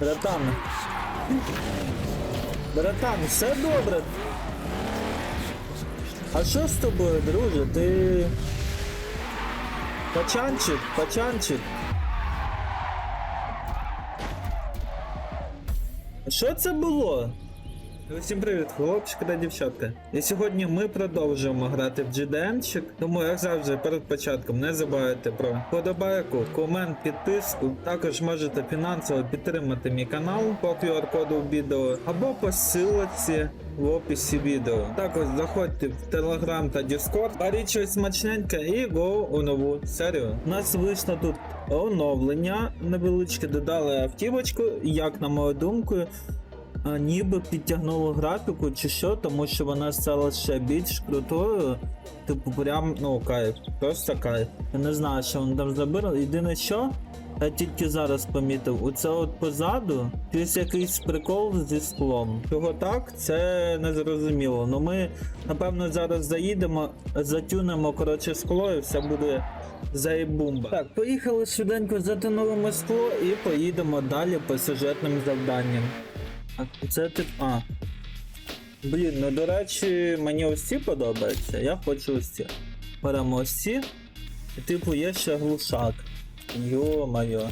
Братан. Братан, все добре. А що з тобою, друже? Ти. Пачанчик, пачанчик. Що це було? Усім привіт, хлопчики та дівчатка. І сьогодні ми продовжуємо грати в GDM-чик, тому як завжди перед початком не забувайте про подобайку, комент, підписку. Також можете фінансово підтримати мій канал по QR-коду в відео або по ссылці в описі відео. Також заходьте в Telegram та Discord, беріть щось смачненьке і го у нову серію. У нас вийшло тут оновлення невеличке, додали автівочку, як на мою думку. Ніби підтягнуло графіку чи що, тому що вона стала ще більш крутою. Типу, прям, ну, кайф, просто кайф. Я не знаю, що вони там зробили. Єдине що, я тільки зараз помітив, оце от позаду щось якийсь прикол зі склом. Чого так, це не зрозуміло. Ну ми, напевно, зараз заїдемо, затюнемо, коротше, скло і все буде заєбумба. Так, поїхали швиденько затонулимо скло і поїдемо далі по сюжетним завданням. А це тип. А. Блін, ну до речі, мені ось ці подобаються. Я хочу ось ці. Беремо. І типу є ще глушак. Йо-моє.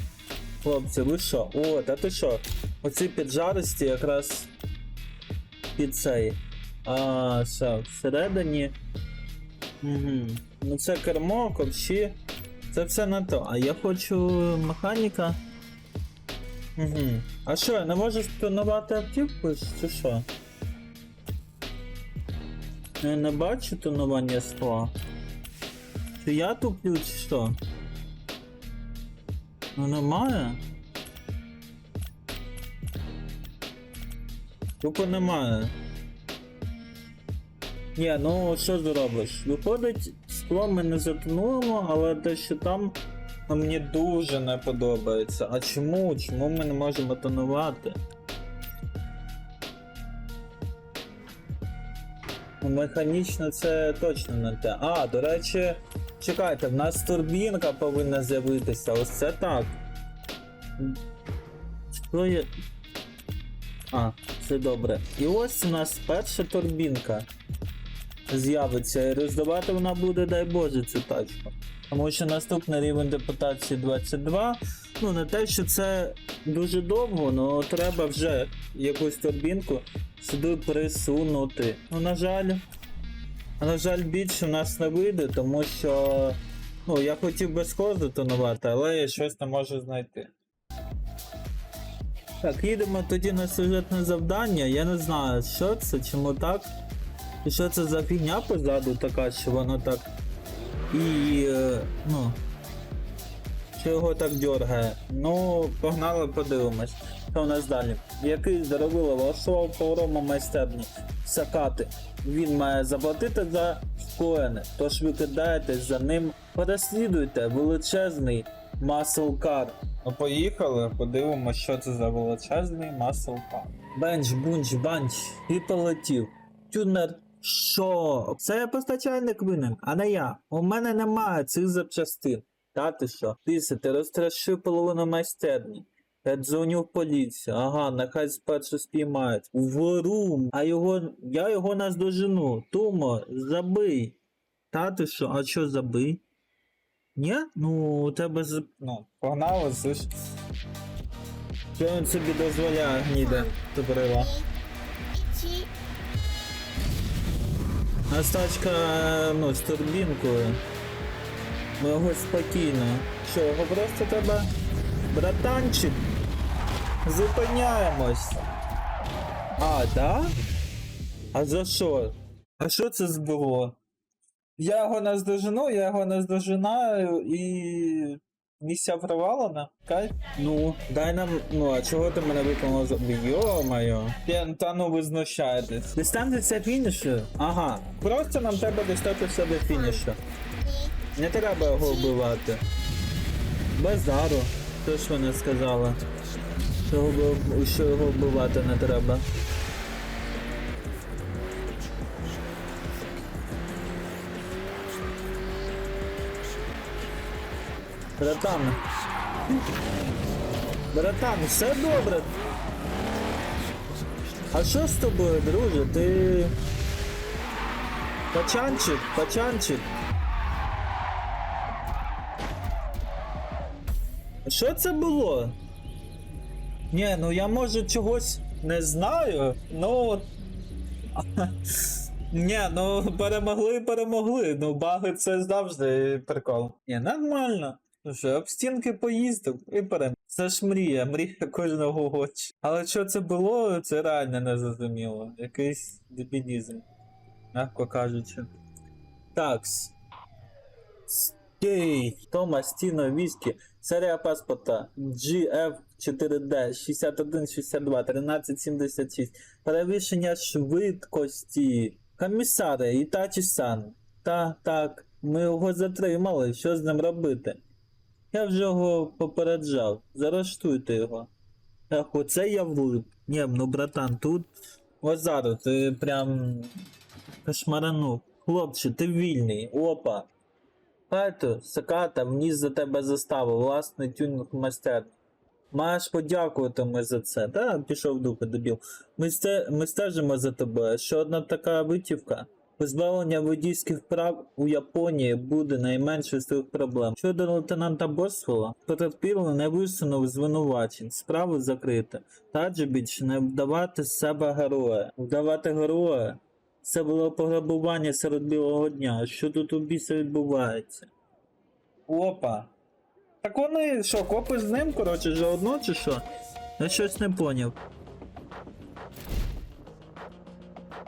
Хлопці, ви що? О, та ти що? Оці піджаристі якраз під цей. А, все, всередині. Угу. Ну це кермо, ковші. Це все на то. А я хочу механіка. Угу. А що, не можу тонувати автівку, чи що? Я не бачу тонування скла. Чи я туплю, чи що? Ну немає? Тупо немає. Ні, ну що зробиш? Виходить, скло ми не затонулимо, але те, що там Ну, мені дуже не подобається. А чому? Чому ми не можемо тонувати? Ну, Механічно це точно не те. А, до речі, чекайте, в нас турбінка повинна з'явитися. Ось це так. Що є. А, все добре. І ось у нас перша турбінка з'явиться. І роздавати вона буде, дай Боже, цю тачку. Тому що наступний рівень депутації 22. Ну, не те, що це дуже довго, але треба вже якусь турбінку сюди присунути. Ну, на жаль, на жаль, більше у нас не вийде, тому що ну, я хотів без козу тонувати, але я щось не можу знайти. Так, їдемо тоді на сюжетне завдання. Я не знаю, що це, чому так. І що це за фігня позаду така, що воно так і е, ну. Що його так дергає? Ну, погнали, подивимось. Що у нас далі? Який здоровило влаштував поврому майстерні сакати. Він має заплатити за скоєне, тож ви кидаєтесь за ним, переслідуйте величезний маслкар. Ну поїхали, подивимось, що це за величезний маслкар. Бенч, бунч, банч, і полетів. Тюнер що? Це постачальник винен, а не я. У мене немає цих запчастин. Та ти що? Тисе, ти розтрашив половину майстерні. Я дзвоню в поліцію. Ага, нехай спершу спіймають. Ворум, а його. я його наздожену. Тумо, забий. Та ти що, а що забий? Ні? Ну, у тебе з. Ну, погнали, слиш. Що він собі дозволяє, гніде, тупорила. Нас тачка, ну, з турбінкою. Його спокійно. Що, його просто треба. Братанчик. Зупиняємось. А, да? А за що? А що це збуло? Я його наздожену, я його наздожинаю і. Місія провалена? Кайф? Ну, дай нам. Ну, а чого ти мене виконав за. Йо-моє. Пен, Та ну ви знущаєтесь. Дистанція фінішу? Ага. Просто нам треба дістатися до фінішу. Не треба його вбивати. Базару. Що ж вона сказала? Що його вбивати не треба. Братан. Братан, все добре. А що з тобою, друже? Ти. Пачанчик, пачанчик. Що це було? Ні, ну я може чогось не знаю. Ну. Ні, ну перемогли, перемогли. Ну, баги це завжди прикол. Ні, нормально. Ну що, об стінки поїздив і перемог. Це ж мрія, мрія кожного хоче. Але що це було, це реально не зрозуміло. Якийсь дебілізм. Мягко кажучи. Такс. Стей. Томас Тіно Віскі. Серія паспорта GF4D 6162 1376. Перевищення швидкості. Комісари Ітачі-сан. Та, так, ми його затримали. Що з ним робити? Я вже його попереджав. Заарештуйте його. Ех, оце я влип. Ні, ну братан, тут. Лазару, ти прям кошмаранув. Хлопче, ти вільний. Опа. Пету, Саката вніс за тебе заставу, власний тюнінг майстер. Маєш подякувати ми за це. Та пішов дупи, дебіл. Ми, сте... ми стежимо за тобою. Ще одна така витівка. Позбавлення водійських прав у Японії буде найменшою з твоїх проблем. Щодо лейтенанта Босфола, потерпілий не висунув звинувачень, справу закрито. Таджі більше не вдавати з себе героя. Вдавати героя це було пограбування серед білого дня. Що тут у біса відбувається? Опа. Так вони що, копи з ним, коротше, заодно чи що? Я щось не поняв.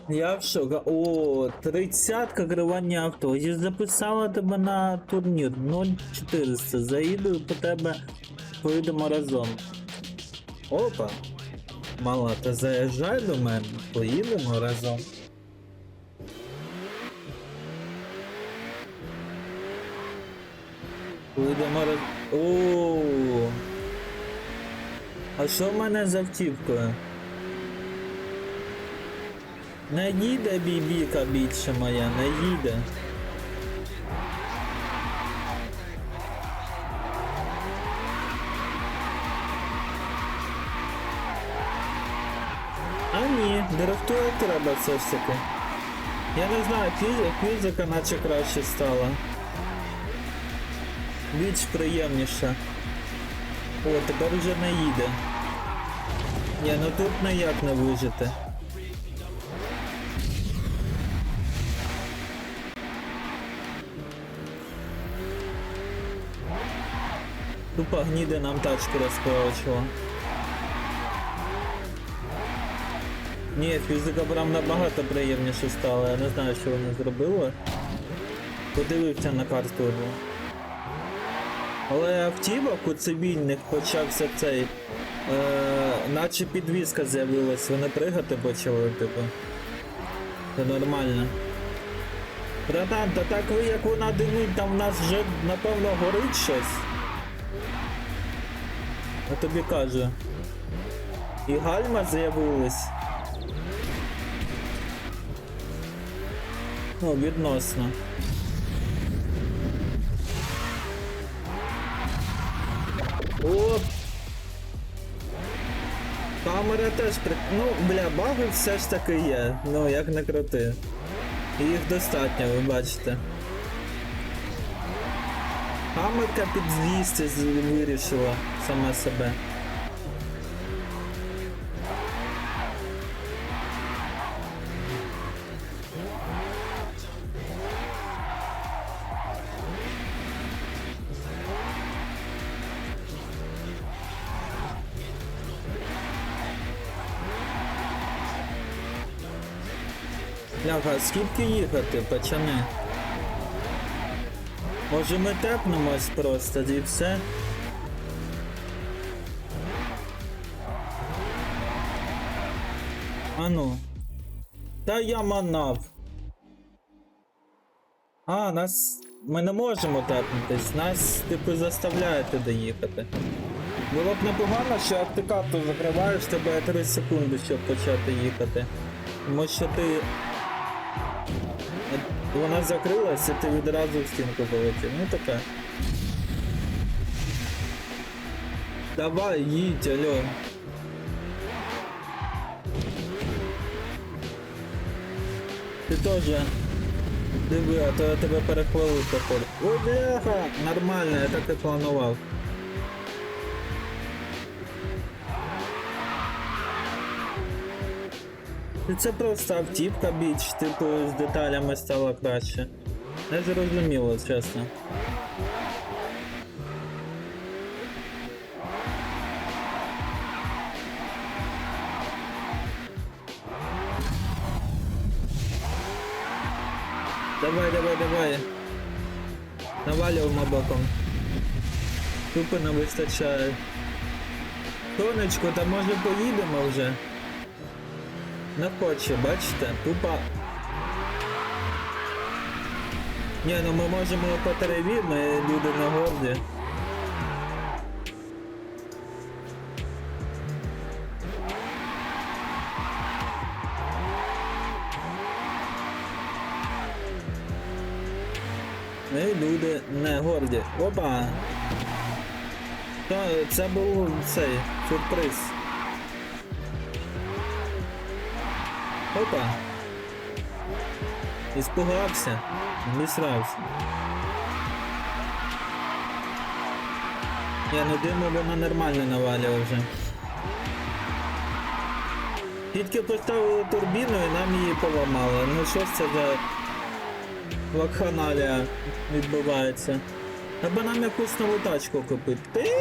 Я в шоку. О, 30 керування авто. Я записала тебе на турнір 0400. Заїду по тебе, поїдемо разом. Опа. Мала, ти заїжджай до мене, поїдемо разом. Поїдемо раз. О. А що в мене з автівкою? Не їде бібіка більше моя, не їде. А ні, директора треба все ж таки. Я не знаю, фізика наче краще стала. Більш приємніше. О, тепер вже не їде. Ні, ну тут ніяк не вижити. Тупо гніде нам тачку розколочила. Ні, фізика прям набагато приємніше стала. Я не знаю, що вони зробили. Подивився на карту. Але автівок у цивільних почався цей. Е, наче підвізка з'явилась, вони пригати почали, типу. Це нормально. Братан, та так ви як вона димить, там в нас вже напевно горить щось. Я тобі кажу. І гальма з'явилась. Ну, відносно. Оп! Камера теж при... Ну, бля, баги все ж таки є. Ну, як не крути. Їх достатньо, ви бачите. Камерка під 200 з- вирішила сама себе. Ляга, скільки їхати, пацани? Може ми тепнемось просто і все? Ану. Та я манав. А, нас. Ми не можемо тепнутись, нас типу заставляють туди їхати. Було б непогано, що автокарту закриваєш, тебе 3 секунди, щоб почати їхати. Тому що ти. Вона закрилася, ти відразу в стінку полетів. Ну таке. Давай, їдь, алло. Ти теж. Диви, а то я тебе перехвалив походу. Ой, бляха! Нормально, я так і планував. Це просто автівка біч, типу з деталями стало краще. Не зрозуміло, чесно. Навалюємо боком. Тупо не вистачає. Тонечко, та може поїдемо вже? Не хоче, бачите? Тупо. Ні, ну ми можемо по тереві, ми люди на горді. Люди не горді. Опа! Це був цей сюрприз. Опа! Іспугався, обісрався. Я ну диму вона нормально навалює вже. Тільки поставили турбіну і нам її поламали. Ну що ж це за вакханалія відбувається? Треба нам якусь нову тачку купити.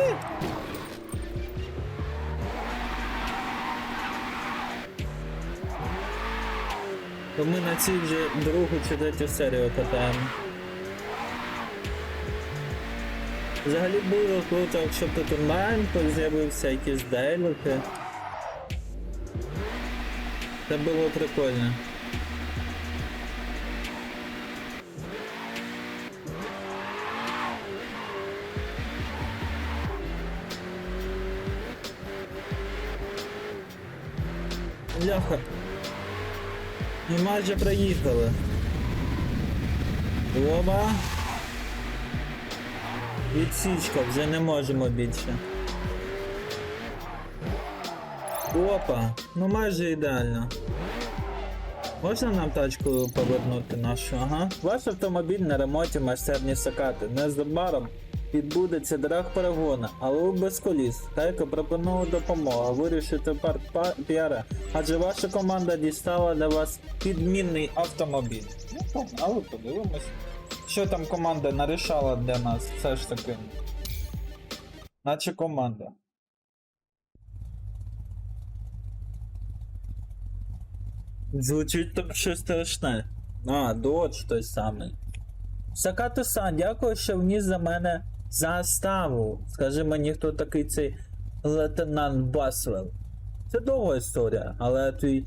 То ми на цій вже другу чи третю серію катаємо. Взагалі було круто, якщо тут онлайн з'явився якісь дейлоки. Це було прикольно. Ляха. І майже проїхали. Оба. Відсічка, вже не можемо більше. Опа, ну майже ідеально. Можна нам тачку повернути нашу? Ага. Ваш автомобіль на ремонті майстерні Сакати. Незабаром відбудеться драг перегона, але без коліс. Тайко пропонує допомогу вирішити парк піара, адже ваша команда дістала для вас підмінний автомобіль. Ну, погнали, подивимось. Що там команда нарішала для нас, все ж таки. Наче команда. Звучить там щось страшне. А, додж той самий. Сакато сан, дякую, що вніс за мене заставу. Скажи мені, хто такий цей лейтенант Басвелл. Це довга історія, але твій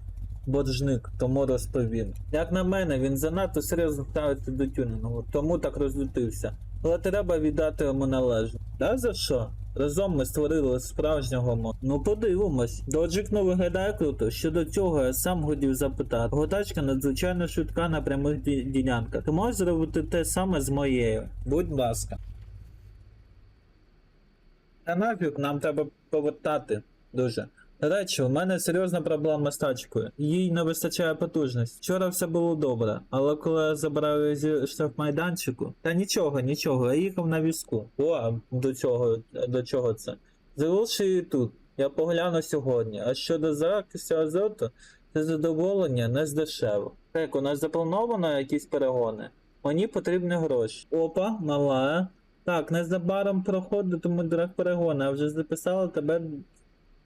боржник тому розповім. Як на мене, він занадто серйозно ставиться до тюнінгу, тому так розлютився. Але треба віддати йому належне. Да за що? Разом ми створили справжнього мо. Ну подивимось. Доджик не виглядає круто. Щодо цього я сам хотів запитати. Його тачка надзвичайно швидка на прямих ділянках. Ти можеш зробити те саме з моєю? Будь ласка. Та нафіг нам треба повертати дуже. До речі, у мене серйозна проблема з тачкою. Їй не вистачає потужності. Вчора все було добре, але коли я забрав її зі штрафмайданчику, та нічого, нічого, я їхав на візку. О, до цього, до чого це? Залишив її тут. Я погляну сьогодні. А щодо закису азоту, це задоволення не здешево. Так, у нас заплановано якісь перегони. Мені потрібні гроші. Опа, мала. Так, незабаром проходитиму драг перегони, а вже записала тебе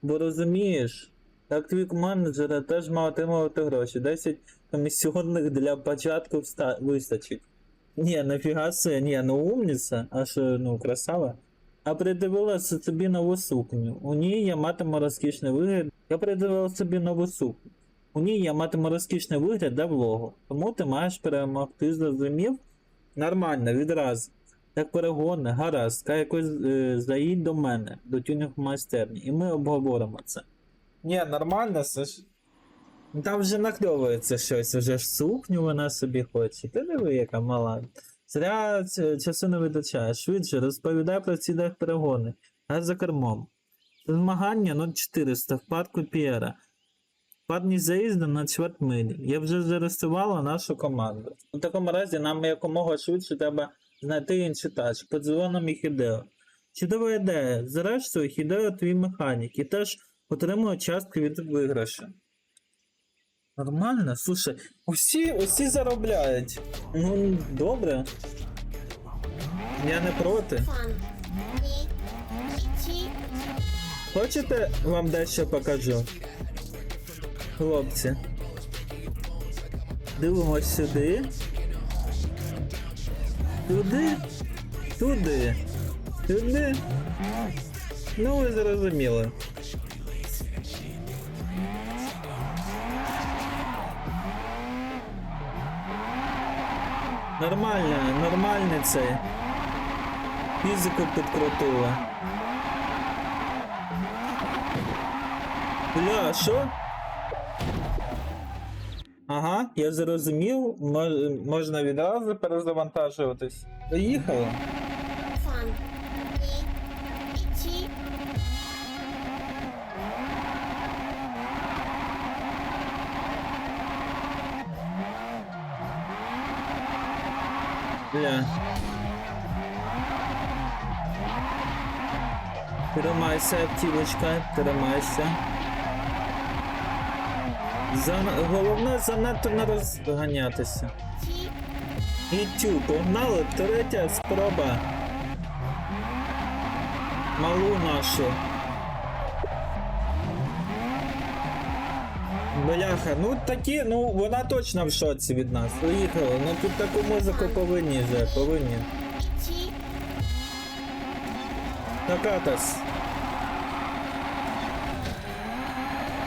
Бо розумієш, як твій менеджер теж мав отримувати гроші. 10 комісіонних для початку вста... вистачить. Ні, нафіга це, ні, ну умниця, а що, ну, красава. А придивилася собі нову сукню. У ній я матиму розкішний вигляд. Я придивила собі нову сукню. У ній я матиму розкішний вигляд для влогу. Тому ти маєш перемогти, зрозумів? Нормально, відразу. Так перегони, гаразд, ка якось е, заїдь до мене, до тюнінг майстерні, і ми обговоримо це. Ні, нормально, це ж. Там вже накльовується щось, вже ж сукню вона собі хоче. Ти диви, яка мала. Зря часу не вистачає. Швидше розповідай про ці дах перегони. А за кермом. Змагання 0400 в парку П'єра. Парні заїзди на чверть милі. Я вже зареєструвала нашу команду. У такому разі нам якомога швидше треба знайти інший тач. Подзвонимо і Хідео. Чудова ідея. Зрештою, Хідео твій механік і теж отримує частку від виграшу. Нормально, слушай, усі, усі заробляють. Ну, добре. Я не проти. Хочете вам дещо покажу? Хлопці. Дивимось сюди. Туди. Туди. Туди. Ну, ви зрозуміли. Нормально, нормальний цей. Фізику підкрутила. Бля, що? Ага, я зрозумів. Можна відразу перезавантажуватись. Поїхали. Тримайся, аптівочка, тримайся. За... Головне занадто не розганятися. І тю, погнали, третя спроба. Малу нашу. Бляха, ну такі, ну вона точно в шоці від нас. Поїхали, ну тут таку музику повинні вже, повинні. Накатас.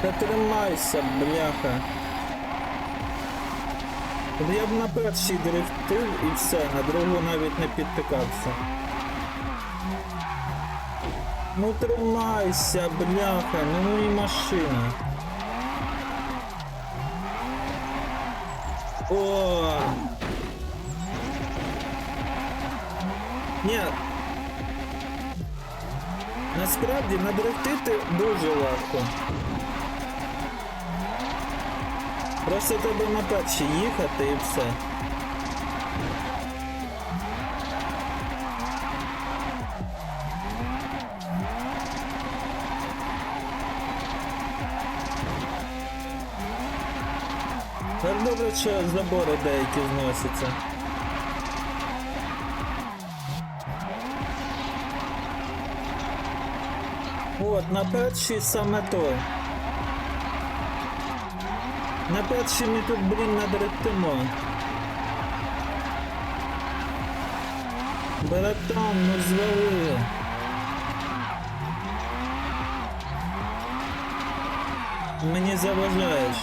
Та тримайся, бляха. Я б на першій дрифтив і все, на другу навіть не підтикався. Ну тримайся, бляха, ну і машина. О! Ні, Насправді надрифтити дуже легко. Просто треба на перші їхати і все. Так добре, що забори деякі зносяться. От, на першій саме то. На першій ми тут, блін, надректимо. Братан, ну звали. Мені заважаєш.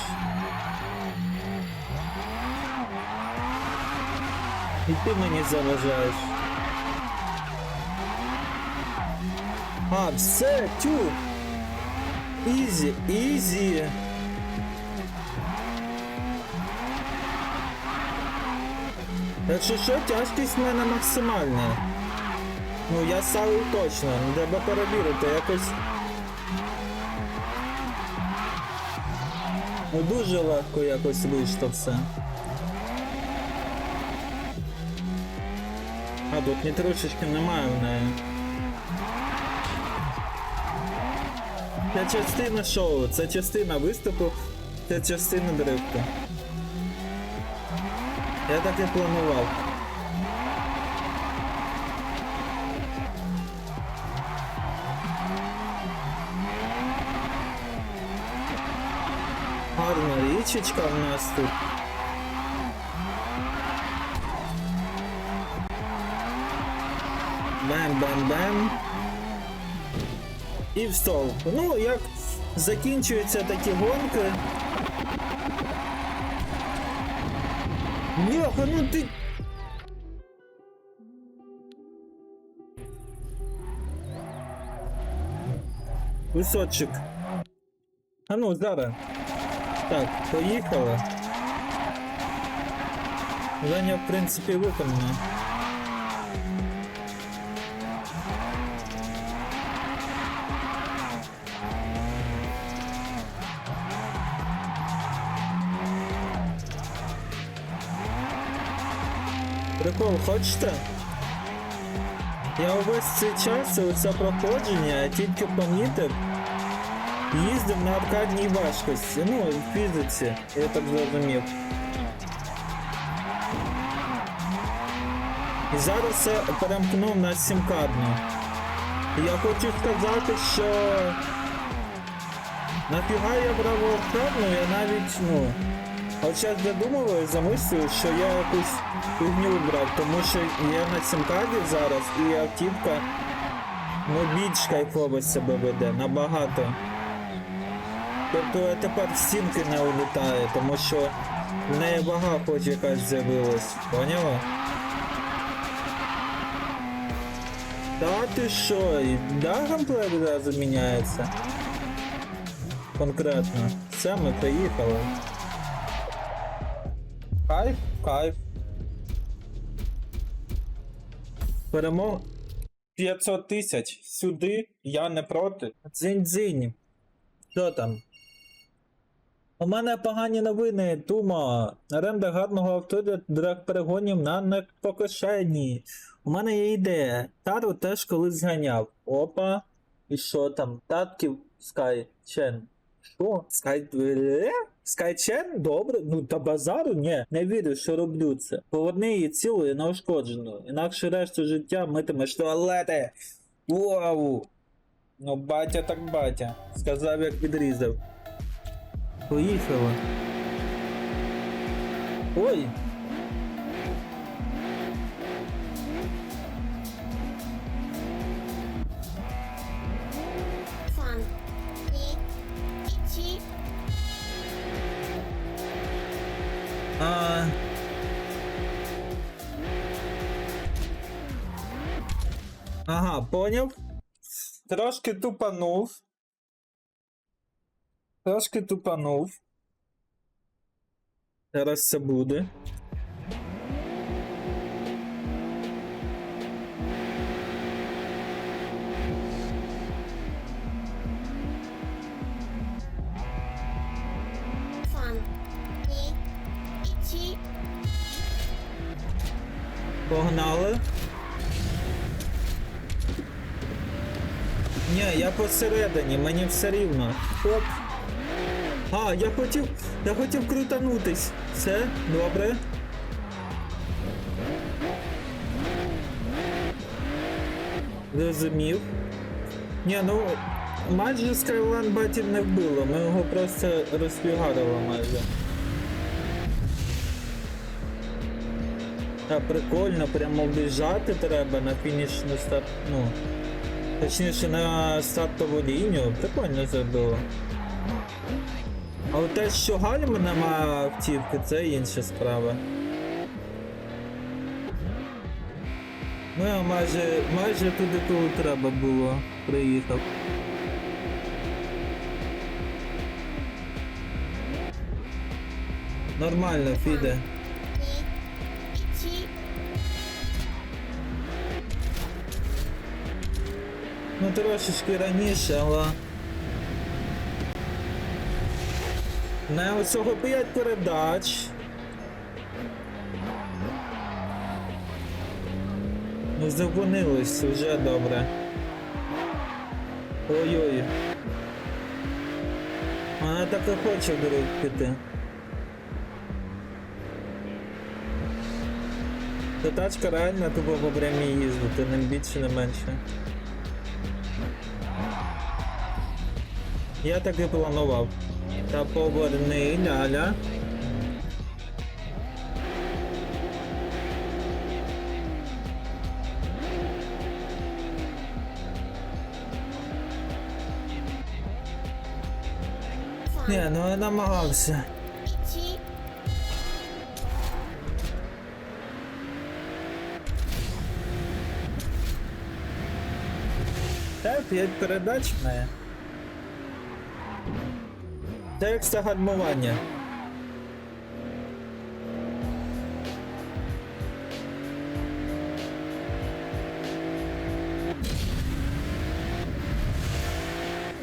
І ти мені заважаєш. А, все, тю. Ізі, ізі. Якщо що, тяжкість в мене максимальна. Ну, я ставив точно, треба перевірити якось. Ну, дуже легко якось вийшло все. А, тут ні трошечки немає в неї. Це частина шоу, це частина виступу, це частина дрифту. Я так і планував. Гарна річечка в нас тут. Бем-бем-бем. І в стол. Ну, як закінчуються такі гонки. Бляха, ну ты... Висотчик. А ну, зараз. Так, поїхала. Задання, в принципі, виконано. Хочете? Я увесь цей час, оце проходження, я тільки помітив, їздив на аркадній важкості, ну, в фізиці, я так зрозумів. І зараз я перемкнув на сімкарну. І Я хочу сказати, що нафіга я брав аркадну, я навіть, ну. От зараз додумав, замислюю, що я якусь фігню брав, тому що я на сімкарді зараз і автівка ну, більш кайфово себе веде, набагато. Тобто я тепер в стінки не улітає, тому що в неї вага хоч якась з'явилась. Поняла? Та ти що, і да, геймплей відразу міняється? Конкретно. Все, ми приїхали. Кайф, кайф. Перемог 500 тисяч. Сюди я не проти. Дзинь-дзинь. Що там? У мене погані новини, Тума. Оренда гарного авто для драг перегонів на непокошенні. У мене є ідея. Тару теж колись зганяв. Опа. І що там? Татків Скайчен. Що? Скай... Скайчен? Добре? Ну та базару? Ні. Не вірю, що роблю це. Поверни її цілою і неушкодженою. Інакше решту життя митимеш туалети. Вау! Ну, батя так батя. Сказав, як відрізав. Поїхала. Ой, Ага, поняв. Трошки тупанув. Трошки тупанув. Зараз це буде. Я посередині, мені все рівно. Оп. А, я хотів. Я хотів крутанутись. Все, добре. Розумів. Ні, ну майже Skyline батів не вбило, ми його просто розфігарили майже. Та прикольно, прямо біжати треба на фінішну старт. Ну. Точніше на стартову лінію. Прикольно зробило. А от те, що гальми нема автівки, це інша справа. Ну я майже, майже туди, коли треба було, приїхав. Нормально, Фіде. Ну трошечки раніше, але. Не оцього 5 передач. Ну зупинились вже добре. Ой-ой. Вона так і хоче дорогу піти. Та тачка реально тупо по прямій їздити, не більше, не менше. Я так і планував. Та поверни, ляля. Ні, ну я намагався. П'ять передач має. Текста гальмування.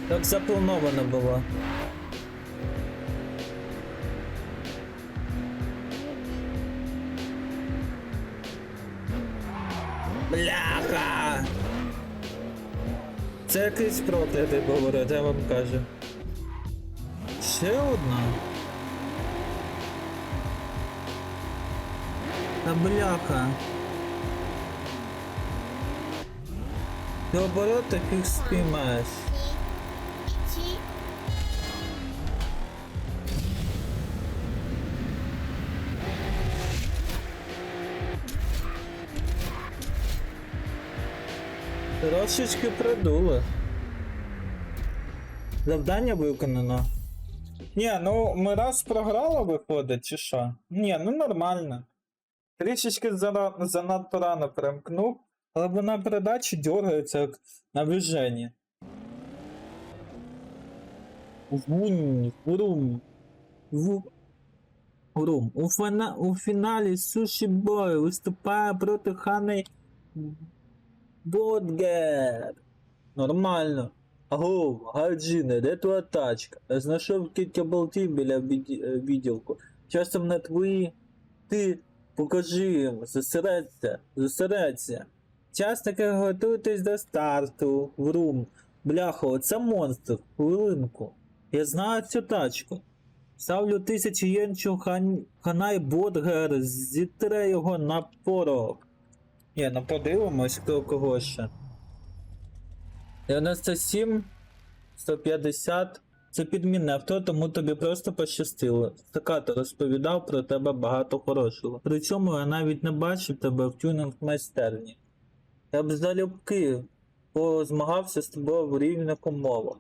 Так заплановано було. Бляха! Це якийсь проти, я тебе говорю, я вам кажу. Ще одна. Та бляха. Ти оборот таких спіймаєш. Трошечки придуло. Завдання виконано. Ні, ну ми раз програли виходить, чи що? Ні, ну нормально. Трішечки зара... занадто рано перемкнув, але вона передачі дергається як на движенні. Вунь, врум. В... Врум. У, фана... У фіналі Суші Бой виступає проти Хани Бодгер. Нормально. Агов, Гаджіне, де твоя тачка? Я знайшов кілька болтів біля е, відділку. Часом не твої. Ти покажи їм, зосередься, зосередься. Частники готуйтесь до старту, врум. Бляха, оце монстр, хвилинку. Я знаю цю тачку. Ставлю тисячу єнчу хан... ханай Бодгер, зітре його на порох. Ні, ну подивимось, хто кого ще. 97, 150. Це підмінне авто, тому тобі просто пощастило. Стакато розповідав про тебе багато хорошого. При цьому я навіть не бачив тебе в тюнінг майстерні. Я б залюбки позмагався з тобою в рівних умовах.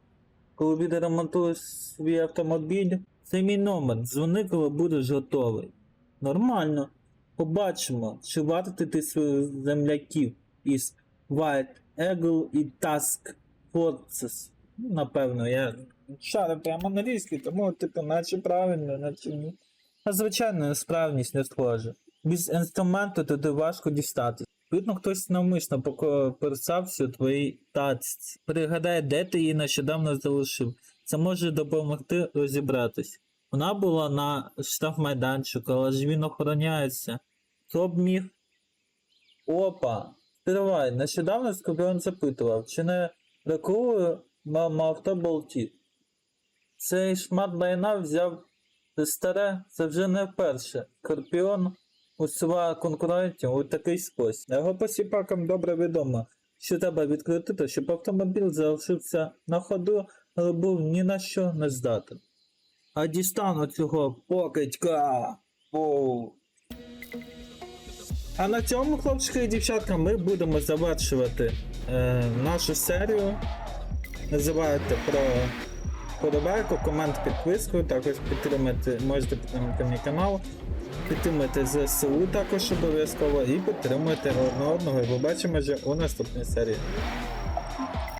Коли відремонтуєш свій автомобіль, це мій номер. Дзвони, коли будеш готовий. Нормально. Побачимо, чи вартити ти своїх земляків із White Eagle і Task Forces. Ну, Напевно, я шарю прямо англійський, тому типу, наче правильно, наче ні. А звичайно, несправність не схоже. Без інструменту туди важко дістатись. Видно, хтось навмисно покоперсався твоїй тачці. Пригадай, де ти її нещодавно залишив. Це може допомогти розібратись. Вона була на штрафмайданчику, але ж він охороняється. Хто б міг? Опа! Тривай, нещодавно Скорпіон запитував, чи не рекую мама авто болтів. Цей шмат лайна взяв старе, це вже не вперше. Скорпіон усуває конкурентів у такий спосіб. Його посіпакам добре відомо, що треба відкрутити, щоб автомобіль залишився на ходу, але був ні на що не здатен. А дістану цього покидька. Оу. А на цьому, хлопчики і дівчатка, ми будемо завершувати е, нашу серію. Не забувайте про подобайку, комент, підписку, також підтримати, можете підтримати мій канал, підтримати ЗСУ також обов'язково і підтримуйте одне одного. І побачимо вже у наступній серії.